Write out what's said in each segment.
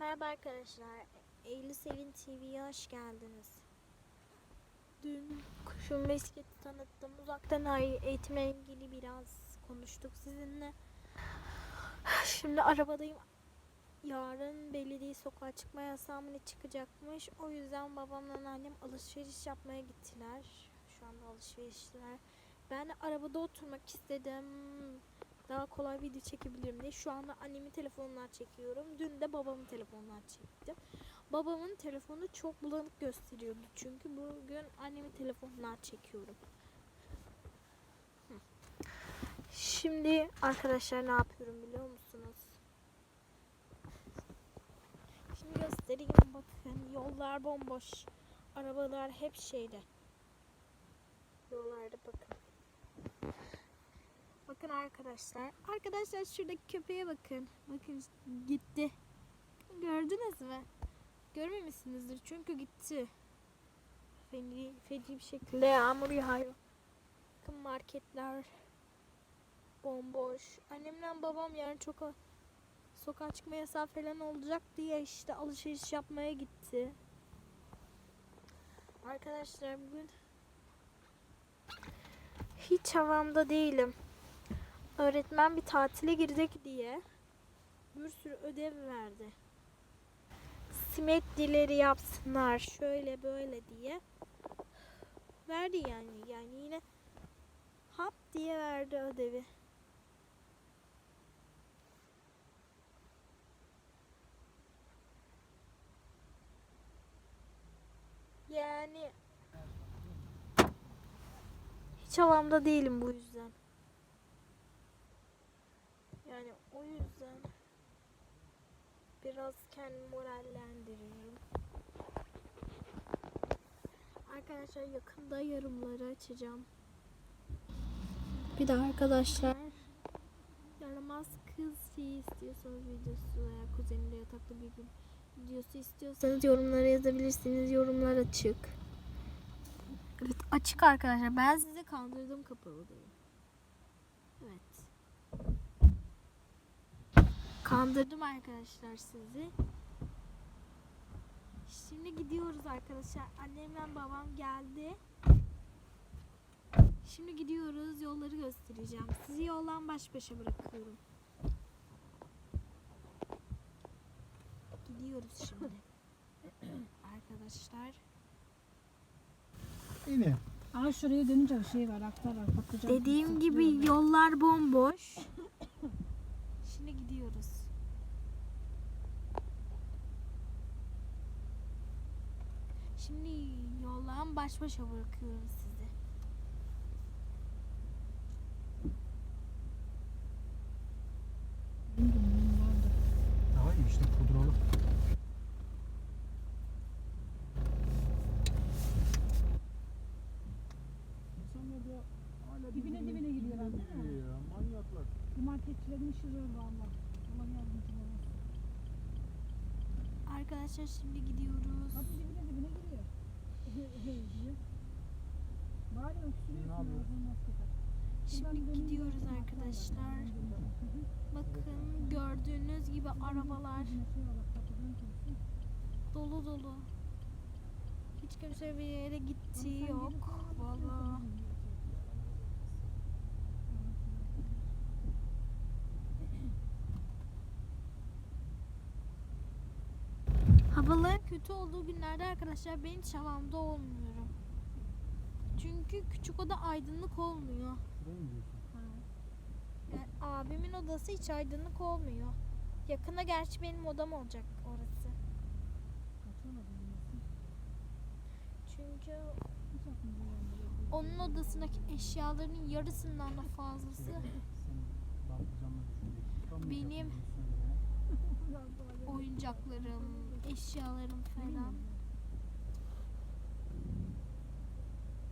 Merhaba arkadaşlar. Eylül Selin TV'ye hoş geldiniz. Dün kuşun bisikleti tanıttım. Uzaktan eğitimle ilgili biraz konuştuk sizinle. Şimdi arabadayım. Yarın belediye sokağa çıkma yasağı mı ne çıkacakmış. O yüzden babamla annem alışveriş yapmaya gittiler. Şu anda alışverişler. Ben arabada oturmak istedim. Daha kolay video çekebilirim diye. Şu anda annemin telefonundan çekiyorum. Dün de babamın telefonundan çektim. Babamın telefonu çok bulanık gösteriyordu. Çünkü bugün annemin telefonundan çekiyorum. Şimdi arkadaşlar ne yapıyorum biliyor musunuz? Şimdi göstereyim bakın. Yollar bomboş. Arabalar hep şeyde. Yollarda bakın. Bakın arkadaşlar. Arkadaşlar şuradaki köpeğe bakın. Bakın gitti. Gördünüz mü? Görmemişsinizdir çünkü gitti. Feci, feci bir şekilde yağmur yağıyor. Bakın marketler bomboş. Annemle babam yarın çok sokağa çıkma yasağı falan olacak diye işte alışveriş yapmaya gitti. Arkadaşlar bugün hiç havamda değilim. Öğretmen bir tatile girecek diye bir sürü ödev verdi. Simetrileri yapsınlar şöyle böyle diye. Verdi yani. Yani yine hap diye verdi ödevi. Yani hiç havamda değilim bu yüzden. Yani o yüzden biraz kendimi morallendiriyorum. Arkadaşlar yakında yorumları açacağım. Bir de arkadaşlar yaramaz kız şey istiyorsanız videosu veya kuzenimle yatakta bir gün videosu istiyorsanız yorumlara yazabilirsiniz. Yorumlar açık. Evet açık arkadaşlar. Ben sizi kandırdım kapalı. Evet. Kandırdım arkadaşlar sizi. Şimdi gidiyoruz arkadaşlar. Annemle babam geldi. Şimdi gidiyoruz. Yolları göstereceğim. Sizi yoldan baş başa bırakıyorum. Gidiyoruz şimdi. arkadaşlar. Yine. Aa şuraya dönünce bir şey var aktar patlıcan. Dediğim gibi yollar bomboş. Şimdi gidiyoruz. Şimdi yoldan baş başa bırakıyorum sizi. Daha iyi işte pudralı. İnsanlar da hala Dibine dibine gidiyorlar, değil mi? gidiyor ya, Manyaklar. Bu marketçilerin işi zor valla. Allah yardımcıları olsun. Arkadaşlar şimdi gidiyoruz. Hadi dibine dibine giriyor. Bari öksürüyorsun. Ağzını. Şimdi gidiyoruz arkadaşlar. Bakın gördüğünüz gibi arabalar dolu dolu. Hiç kimse bir yere gittiği yok. gelirsen Valla. Havaların kötü olduğu günlerde arkadaşlar ben hiç havamda olmuyorum. Çünkü küçük oda aydınlık olmuyor. Yani abimin odası hiç aydınlık olmuyor. Yakında gerçi benim odam olacak orası. Çünkü onun odasındaki eşyaların yarısından da fazlası Benim- oyuncaklarım, eşyalarım falan.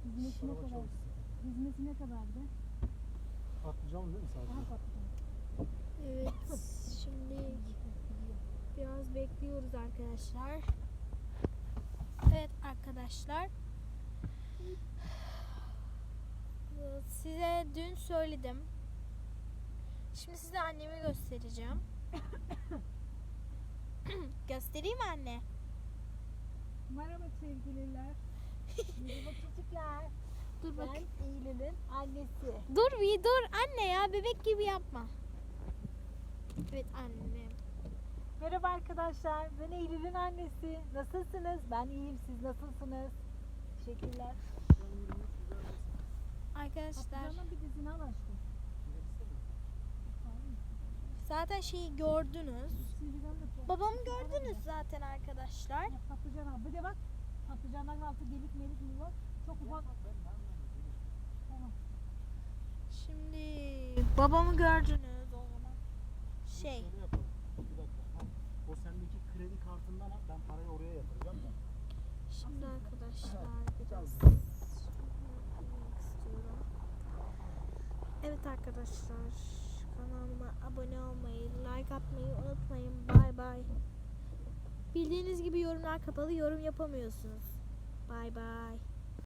Hizmeti ne kadar? Hizmeti ne kadardı? Patlıcan değil mi sadece? Patlıcan. Evet, şimdi biraz bekliyoruz arkadaşlar. Evet arkadaşlar. Size dün söyledim. Şimdi size annemi göstereceğim. Gö- Göstereyim anne? Merhaba sevgililer. Merhaba çocuklar. Dur bak. Ben Eylül'ün annesi. Dur bir dur anne ya bebek gibi yapma. Evet annem. Merhaba arkadaşlar. Ben Eylül'ün annesi. Nasılsınız? Ben iyiyim. Siz nasılsınız? Teşekkürler. Arkadaşlar Patlıcanın bir dizini al aşkım. Zaten şeyi gördünüz. Babamı gördünüz zaten arkadaşlar. Ya Patlıcan al. Bir de bak. Patlıcanların altı delik melik mi var? Çok ufak. Şimdi babamı gördünüz o zaman. Şey O sendeki kredi kartından al. Ben parayı oraya yatıracağım da. şimdi arkadaşlar biraz. Evet arkadaşlar kanalıma abone olmayı, like atmayı unutmayın. Bay bay. Bildiğiniz gibi yorumlar kapalı yorum yapamıyorsunuz. Bay bay.